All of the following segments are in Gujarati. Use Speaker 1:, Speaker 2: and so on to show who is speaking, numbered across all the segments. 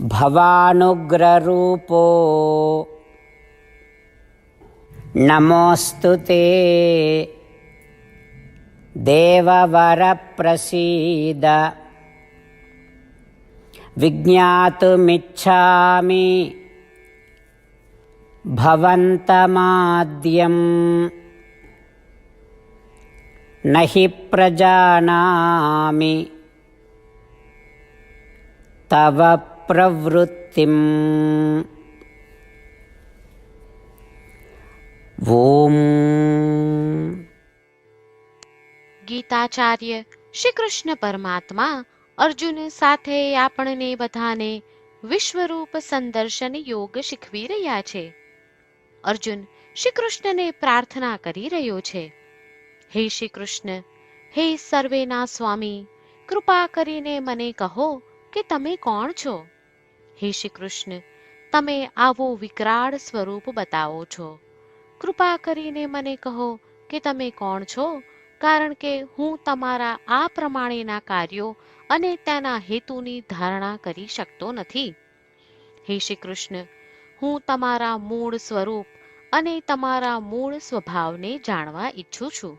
Speaker 1: भवानुग्ररूपो। नमोऽस्तु ते। देववरप्रसीद। विज्ञातुमिच्छामि। भवन्तमाद्यम्। न हि प्रजानामि। तव प्रवृत्तिम् ॐ
Speaker 2: ગીતાચાર્ય શ્રી કૃષ્ણ પરમાત્મા અર્જુન સાથે આપણને બધાને વિશ્વરૂપ સંદર્શન યોગ શીખવી રહ્યા છે અર્જુન શ્રી કૃષ્ણને પ્રાર્થના કરી રહ્યો છે હે શ્રી કૃષ્ણ હે સર્વેના સ્વામી કૃપા કરીને મને કહો કે તમે કોણ છો હે શ્રી કૃષ્ણ તમે આવો વિકરાળ સ્વરૂપ બતાવો છો. કૃપા કરીને મને કહો કે તમે કોણ છો, કારણ કે હું તમારા આ પ્રમાણેના કાર્યો અને તેના હેતુની ધારણા કરી શકતો નથી. હે શ્રી કૃષ્ણ હું તમારા મૂળ સ્વરૂપ અને તમારા મૂળ સ્વભાવને જાણવા ઈચ્છું છું.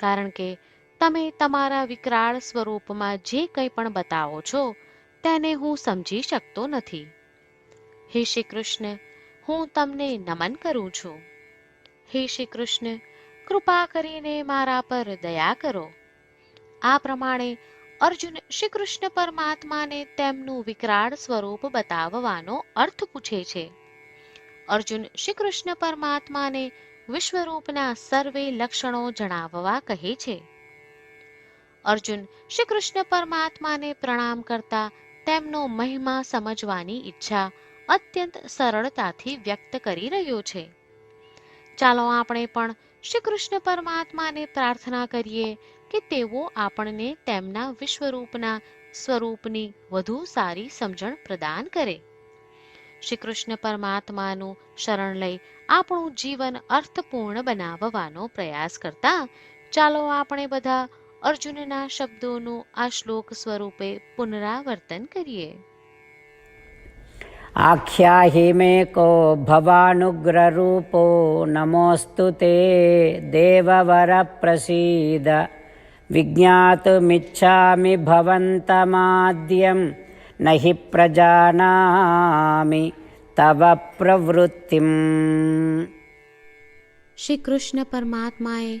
Speaker 2: કારણ કે તમે તમારા વિકરાળ સ્વરૂપમાં જે કંઈ પણ બતાવો છો તેને હું સમજી શકતો નથી. હે શ્રી કૃષ્ણ, હું તમને નમન કરું છું. હે શ્રી કૃષ્ણ, કૃપા કરીને મારા પર દયા કરો. આ પ્રમાણે અર્જુન શ્રી કૃષ્ણ પરમાત્માને તેમનું વિકરાળ સ્વરૂપ બતાવવાનો અર્થ પૂછે છે. અર્જુન શ્રી કૃષ્ણ પરમાત્માને વિશ્વરૂપના સર્વે લક્ષણો જણાવવા કહે છે. અર્જુન શ્રી કૃષ્ણ પરમાત્માને પ્રણામ કરતા તેમનો મહિમા સમજવાની ઈચ્છા અત્યંત સરળતાથી વ્યક્ત કરી રહ્યો છે. ચાલો આપણે પણ શ્રી કૃષ્ણ પરમાત્માને પ્રાર્થના કરીએ કે તેઓ આપણને તેમના વિશ્વરૂપના સ્વરૂપની વધુ સારી સમજણ પ્રદાન કરે. શ્રી કૃષ્ણ પરમાત્માનું શરણ લઈ આપણું જીવન અર્થપૂર્ણ બનાવવાનો પ્રયાસ કરતા ચાલો આપણે બધા અર્જુનના શબ્દોનું આ શ્લોક સ્વરૂપે પુનરાવર્તન કરીએ.
Speaker 1: આખ્યાહી મે કો ભવાનુગ્રરૂપો નમોસ્તુ તે દેવવર પ્રસીદ વિજ્ઞાતુમિચ્છામિ ભવંતમાદ્યમ નહિ પ્રજાનામિ તવ પ્રવૃત્તિમ.
Speaker 2: શ્રી કૃષ્ણ પરમાત્માએ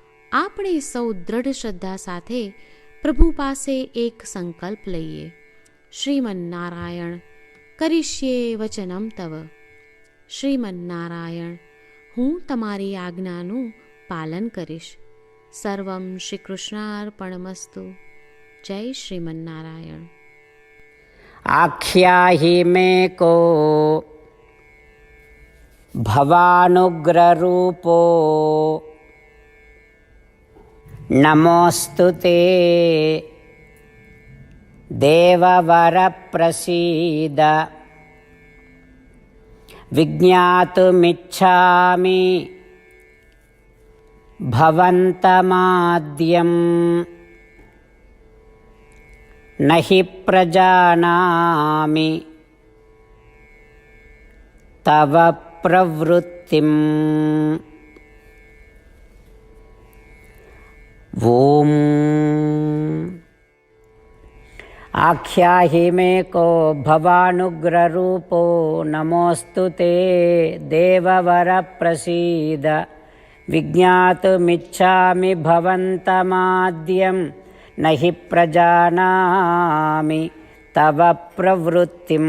Speaker 2: આપણે સૌ દ્રઢ શ્રદ્ધા સાથે પ્રભુ પાસે એક સંકલ્પ લઈએ. શ્રીમન્નારાયણ, કરીશ્યે વચનમ તવ. શ્રીમન્નારાયણ, હું તમારી આજ્ઞાનું પાલન કરીશ. સર્વમ શ્રી કૃષ્ણાર્પણમસ્તુ જય શ્રીમન્નારાયણ.
Speaker 1: આખ્યા હિ મે કો ભવાનુગ્ર રૂપો నమోస్తు దేవవరప్రసీద. విజ్ఞాతుమిచ్చామి. భవంతమాద్యం. నహి ప్రజానామి. తవ ప్రవృత్తిం. ఓం. ఆఖ్యాహి మేకో భవానుగ్రరూపో నమోస్తు తే దేవవర ప్రసీద విజ్ఞాతుమిచ్చామి భవంతమాద్యం నహి ప్రజానామి తవ ప్రవృత్తిం.